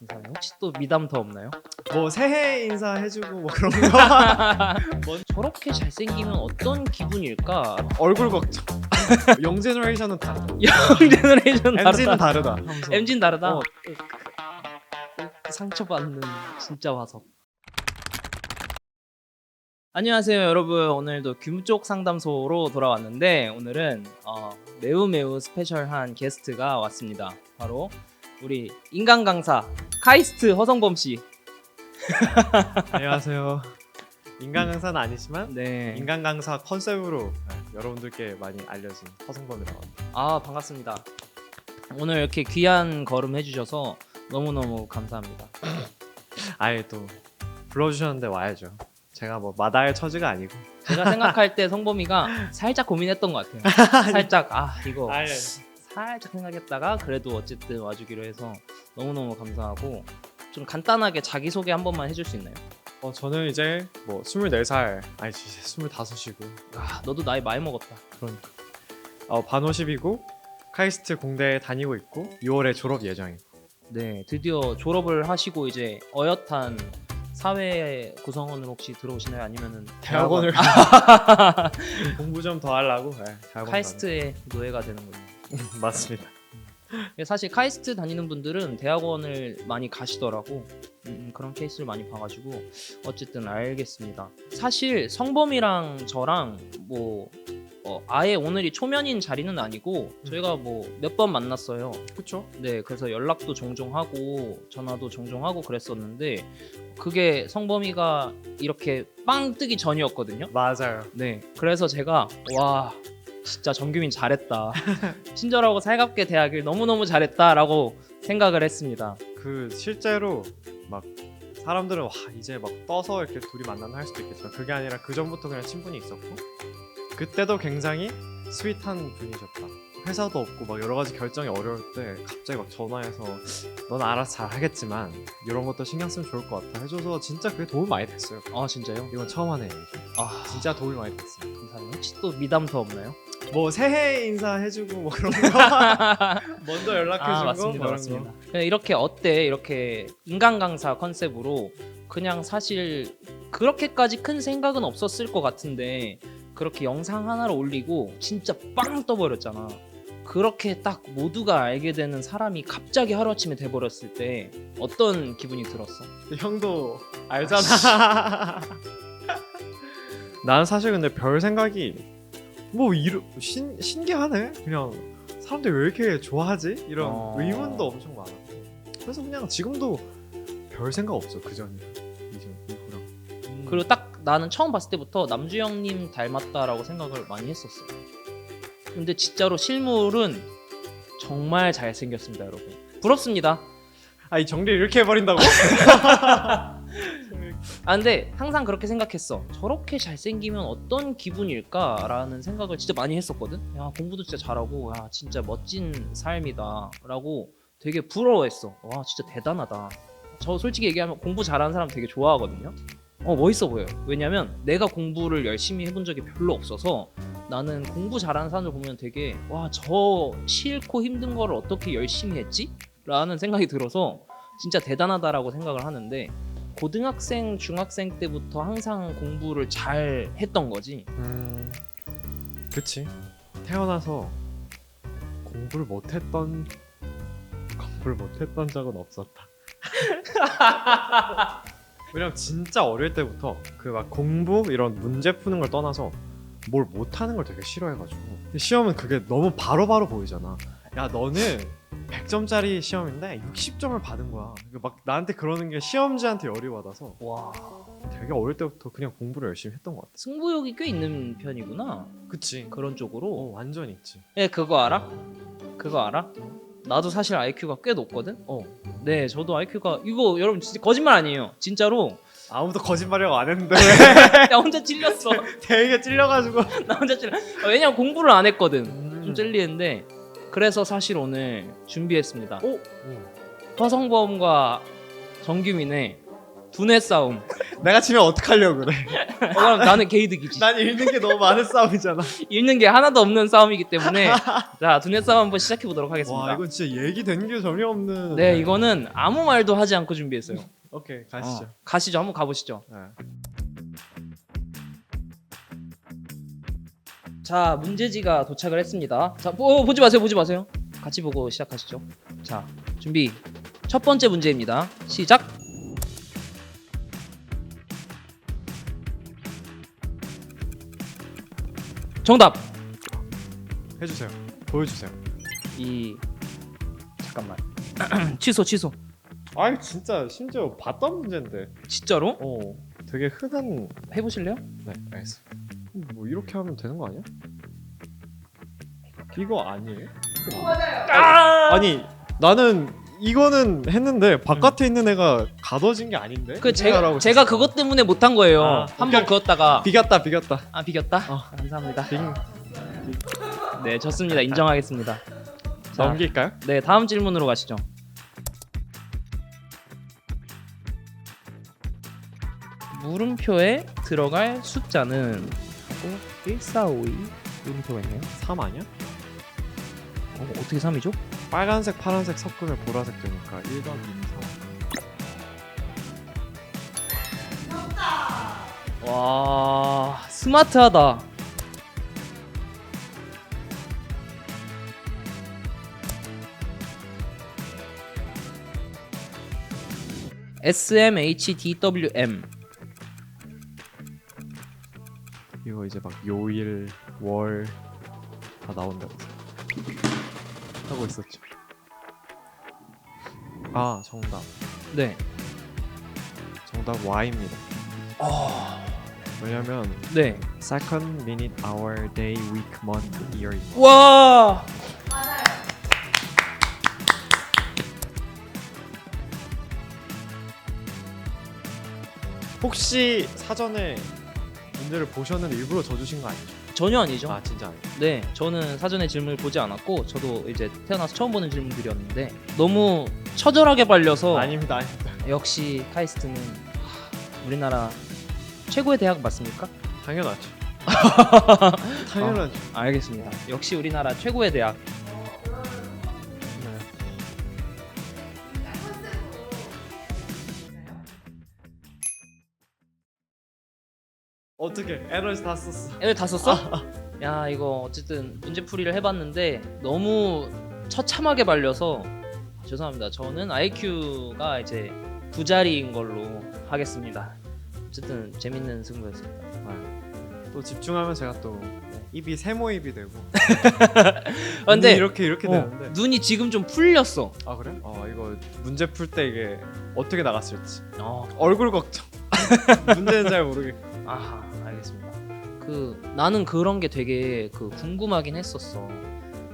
감사합니다. 혹시 또 미담 더 없나요? 뭐 새해 인사 해주고 뭐 그런 거 저렇게 잘생기면 어떤 기분일까? 얼굴 걱정 영 제너레이션은 다르다 영 제너레이션 MZ는 다르다. 다르다 하면서. MZ는 다르다. 어. 상처받는 진짜 화석. 안녕하세요 여러분 오늘도 규쪽 상담소로 돌아왔는데 오늘은 어, 매우 매우 스페셜한 게스트가 왔습니다 바로 우리 인간 강사 카이스트 허성범 씨. 안녕하세요 인간 강사는 아니지만 네. 인간 강사 컨셉으로 네, 여러분들께 많이 알려진 허성범이라고 합니다 아 반갑습니다. 오늘 이렇게 귀한 걸음 해주셔서 너무 너무 감사합니다. 아예 또 불러주셨는데 와야죠 제가 뭐 마다할 처지가 아니고 제가 생각할 때 성범이가 살짝 고민했던 것 같아요. 살짝 아 이거 아예 살짝 생각했다가 그래도 어쨌든 와주기로 해서 너무 너무 감사하고 좀 간단하게 자기 소개 한 번만 해줄 수 있나요? 어, 저는 이제 뭐 24살 아니 이제 25이고 아 너도 나이 많이 먹었다. 그러니까 어, 반호십이고 카이스트 공대에 다니고 있고 6월에 졸업 예정이고 네 드디어 졸업을 하시고 이제 어엿한 사회 구성원으로 혹시 들어오시나요? 아니면은 대학원을 공부 좀 더 하려고 네, 대학원 카이스트의 노예가 되는군요. 가는. 맞습니다. 사실 카이스트 다니는 분들은 대학원을 많이 가시더라고. 음, 그런 케이스를 많이 봐가지고 어쨌든 알겠습니다. 사실 성범이랑 저랑 뭐 어, 아예 오늘이 초면인 자리는 아니고 저희가 뭐 몇 번 만났어요. 그쵸? 네 그래서 연락도 종종 하고 전화도 종종 하고 그랬었는데 그게 성범이가 이렇게 빵 뜨기 전이었거든요. 맞아요. 네, 그래서 제가 와 진짜 정규민 잘했다. 친절하고 살갑게 대하길 너무 너무 잘했다라고 생각을 했습니다. 그 실제로 막 사람들은 와 이제 막 떠서 이렇게 둘이 만나나 할 수도 있겠지만 그게 아니라 그 전부터 그냥 친분이 있었고 그때도 굉장히 스윗한 분이셨다 회사도 없고 막 여러 가지 결정이 어려울 때 갑자기 막 전화해서 넌 알아서 잘 하겠지만 이런 것도 신경 쓰면 좋을 것 같아 해줘서 진짜 그게 도움 많이 됐어요 아 진짜요? 이건 처음 하는 얘기죠 아 진짜 도움이 많이 됐어요 감사합니다. 혹시 또 미담 더 없나요? 뭐 새해 인사 해주고 뭐 그런 거 먼저 연락해주고 아 맞습니다, 그런 거. 맞습니다. 그냥 이렇게 어때 이렇게 인간 강사 컨셉으로 그냥 사실 그렇게까지 큰 생각은 없었을 것 같은데 그렇게 영상 하나를 올리고 진짜 빵 떠버렸잖아. 그렇게 딱 모두가 알게 되는 사람이 갑자기 하루아침에 돼버렸을 때 어떤 기분이 들었어? 형도 알잖아. 나는 사실 근데 별 생각이 뭐 이러 신 신기하네. 그냥 사람들이 왜 이렇게 좋아하지? 이런 어. 의문도 엄청 많았고. 그래서 그냥 지금도 별 생각 없어 그 전이랑 이전 이후랑. 그리고 딱 나는 처음 봤을 때부터 남주영님 닮았다라고 생각을 많이 했었어. 근데 진짜로 실물은 정말 잘생겼습니다, 여러분. 부럽습니다. 아이 정리 이렇게 해버린다고? 아 근데 항상 그렇게 생각했어. 저렇게 잘생기면 어떤 기분일까라는 생각을 진짜 많이 했었거든. 야 공부도 진짜 잘하고 야 진짜 멋진 삶이다라고 되게 부러워했어. 와 진짜 대단하다. 저 솔직히 얘기하면 공부 잘하는 사람 되게 좋아하거든요. 어 멋있어 보여요. 왜냐면 내가 공부를 열심히 해본 적이 별로 없어서 나는 공부 잘하는 사람들 보면 되게 와 저 싫고 힘든 거를 어떻게 열심히 했지? 라는 생각이 들어서 진짜 대단하다라고 생각을 하는데 고등학생, 중학생 때부터 항상 공부를 잘 했던 거지. 음, 그치. 태어나서 공부를 못했던 공부를 못했던 적은 없었다. 왜냐면 진짜 어릴 때부터 그 막 공부 이런 문제 푸는 걸 떠나서 뭘 못하는 걸 되게 싫어해가지고 근데 시험은 그게 너무 바로바로 보이잖아. 야 너는 100점짜리 시험인데 60점을 받은 거야. 그막 나한테 그러는 게 시험지한테 열이 받아서 와, 되게 어릴 때부터 그냥 공부를 열심히 했던 것 같아. 승부욕이 꽤 있는 편이구나. 그치. 그런 어, 쪽으로. 완전 있지. 예, 그거 알아? 그거 알아? 나도 사실 IQ가 꽤 높거든. 어. 네, 저도 IQ가 이거 여러분 진짜 거짓말 아니에요. 진짜로 아무도 거짓말이라고 안 했는데 나 혼자 찔렸어. 되게 찔려가지고. 나 혼자 찔려. 아, 왜냐면 공부를 안 했거든. 음. 좀 찔리는데 그래서 사실 오늘 준비했습니다. 오. 허성범과 정규민의 두뇌 싸움. 내가 치면 어떡하려고 그래 어, 그럼 나는 게이득이지. 난 잃는 게 너무 많은 싸움이잖아 잃는 게 하나도 없는 싸움이기 때문에 자 두뇌 싸움 한번 시작해 보도록 하겠습니다. 와 이건 진짜 얘기 된 게 전혀 없는 네 이거는 아무 말도 하지 않고 준비했어요. 오케이 가시죠 어, 가시죠 한번 가보시죠. 네. 자 문제지가 도착을 했습니다. 자 보, 보지 마세요 보지 마세요. 같이 보고 시작하시죠. 자 준비 첫 번째 문제입니다. 시작. 정답 해주세요 보여주세요 이 잠깐만 취소 취소 아이 진짜 심지어 봤던 문제인데 진짜로 어 되게 흔한 해보실래요? 네 알겠어 뭐 이렇게 하면 되는 거 아니야? 이거 아니에요? 아! 아니 나는 이거는 했는데 바깥에 있는 애가 가둬진 게 아닌데? 그 제가 제가. 그것 때문에 못한 거예요. 아, 한 번 그었다가 비겼다 비겼다 아 비겼다. 어. 감사합니다. 빙네 좋습니다. 인정하겠습니다. 자, 넘길까요? 네 다음 질문으로 가시죠. 물음표에 들어갈 숫자는 하고 1452 물음표가 있네요. 3 아니야? 어, 어떻게 3이죠? 빨간색 파란색 섞으면 보라색 되니까 1 더하기 2는 3 와 스마트하다. SMHDWM 이거 이제 막 요일 월 다 나온다고 하고 있었죠 아 정답 네. 정답 Y입니다 왜냐면 네. second, minute, hour, day, week, month, year 와. 혹시 사전에 문제를 보셨는데 일부러 져주신 거 아니죠? 전혀 아니죠. 아 진짜 아니죠? 네, 저는 사전에 질문을 보지 않았고 저도 이제 태어나서 처음 보는 질문들이었는데 너무 처절하게 발려서 아닙니다 아닙니다 역시 카이스트는 하, 우리나라 최고의 대학 맞습니까? 당연하죠 당연하죠 알겠습니다. 역시 우리나라 최고의 대학. 어떻게 에너지 다 썼어 애들 다 썼어? 야 이거 어쨌든 문제풀이를 해봤는데 너무 처참하게 발려서 죄송합니다. 저는 IQ가 이제 두 자리인 걸로 하겠습니다. 어쨌든 재밌는 승부였습니다. 또 집중하면 제가 또 입이 세모 입이 되고 아, 근데 눈이 이렇게 이렇게 어, 되는데 눈이 지금 좀 풀렸어. 아 그래? 어 이거 문제 풀 때 이게 어떻게 나갔을지 어, 얼굴 걱정 문제는 잘 모르겠고 아. 그 나는 그런 게 되게 그 궁금하긴 했었어.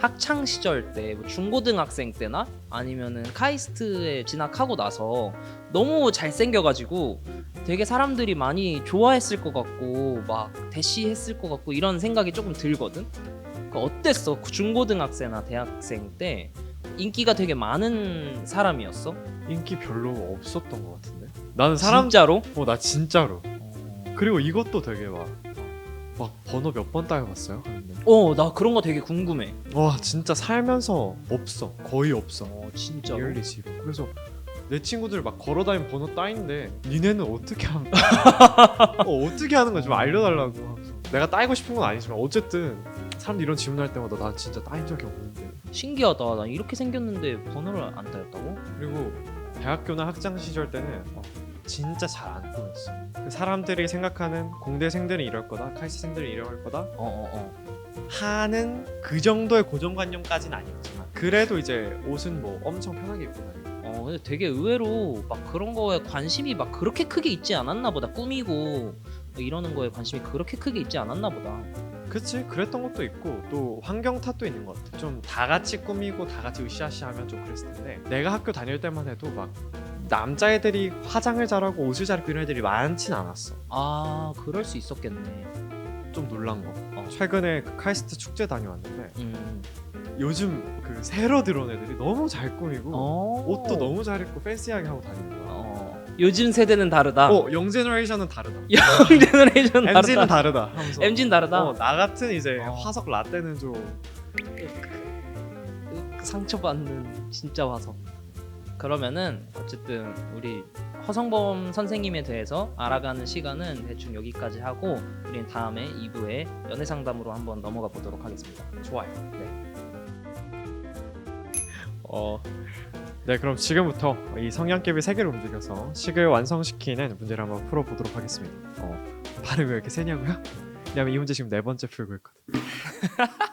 학창 시절 때 뭐 중고등학생 때나 아니면은 카이스트에 진학하고 나서 너무 잘생겨가지고 되게 사람들이 많이 좋아했을 것 같고 막 대시했을 것 같고 이런 생각이 조금 들거든. 그 어땠어? 그 중고등학생이나 대학생 때 인기가 되게 많은 사람이었어? 인기 별로 없었던 것 같은데 나는 사람 진짜로? 어 나 진짜로 어, 그리고 이것도 되게 막, 막 번호 몇 번 따여봤어요 하는데 어, 나 그런 거 되게 궁금해. 와 진짜 살면서 없어 거의 없어 어, 진짜로. 리얼리 지로 그래서 내 친구들 막 걸어다니는 번호 따인데 니네는 어떻게 하면 어, 어떻게 하는 거야 좀 알려달라고 하면서 내가 따이고 싶은 건 아니지만 어쨌든 사람들이 이런 질문할 때마다 난 진짜 따인 적이 없는데 신기하다. 난 이렇게 생겼는데 번호를 안 따였다고? 그리고 대학교나 학창 시절 때는 어, 진짜 잘 안 꾸몄어 그 사람들이 생각하는 공대생들은 이럴 거다 카이스트생들은 이럴 거다 어, 어, 어. 하는 그 정도의 고정관념까지는 아니었지만 그래도 이제 옷은 뭐 엄청 편하게 입고 다니고 어, 근데 되게 의외로 막 그런 거에 관심이 막 그렇게 크게 있지 않았나 보다. 꾸미고 뭐 이러는 거에 관심이 그렇게 크게 있지 않았나 보다. 그치 그랬던 것도 있고 또 환경 탓도 있는 것 같아 좀 다 같이 꾸미고 다 같이 으쌰으쌰 하면 좀 그랬을 텐데 내가 학교 다닐 때만 해도 막 남자애들이 화장을 잘하고 옷을 잘 입는 애들이 많진 않았어 아, 그럴 수 있었겠네. 좀 놀란 거 어. 최근에 그 카이스트 축제 다녀왔는데 음. 요즘 그 새로 들어온 애들이 너무 잘 꾸미고 어. 옷도 너무 잘 입고 팬시하게 하고 다니는 거야 어. 요즘 세대는 다르다. 어, 영 제너레이션은 다르다. 영 제너레이션 다르다. MZ는 다르다. 하면서. MZ는 다르다. 어, 나 같은 이제 어. 화석 라떼는 좀그 상처받는 진짜 화석. 그러면은 어쨌든 우리 허성범 선생님에 대해서 알아가는 시간은 대충 여기까지 하고 우리는 다음에 2부에 연애 상담으로 한번 넘어가 보도록 하겠습니다. 좋아요. 네. 어, 네 그럼 지금부터 이 성냥개비 세 개를 움직여서 식을 완성시키는 문제를 한번 풀어보도록 하겠습니다. 어, 발음이 왜 이렇게 세냐고요? 왜냐면 이 문제 지금 네 번째 풀고 있거든.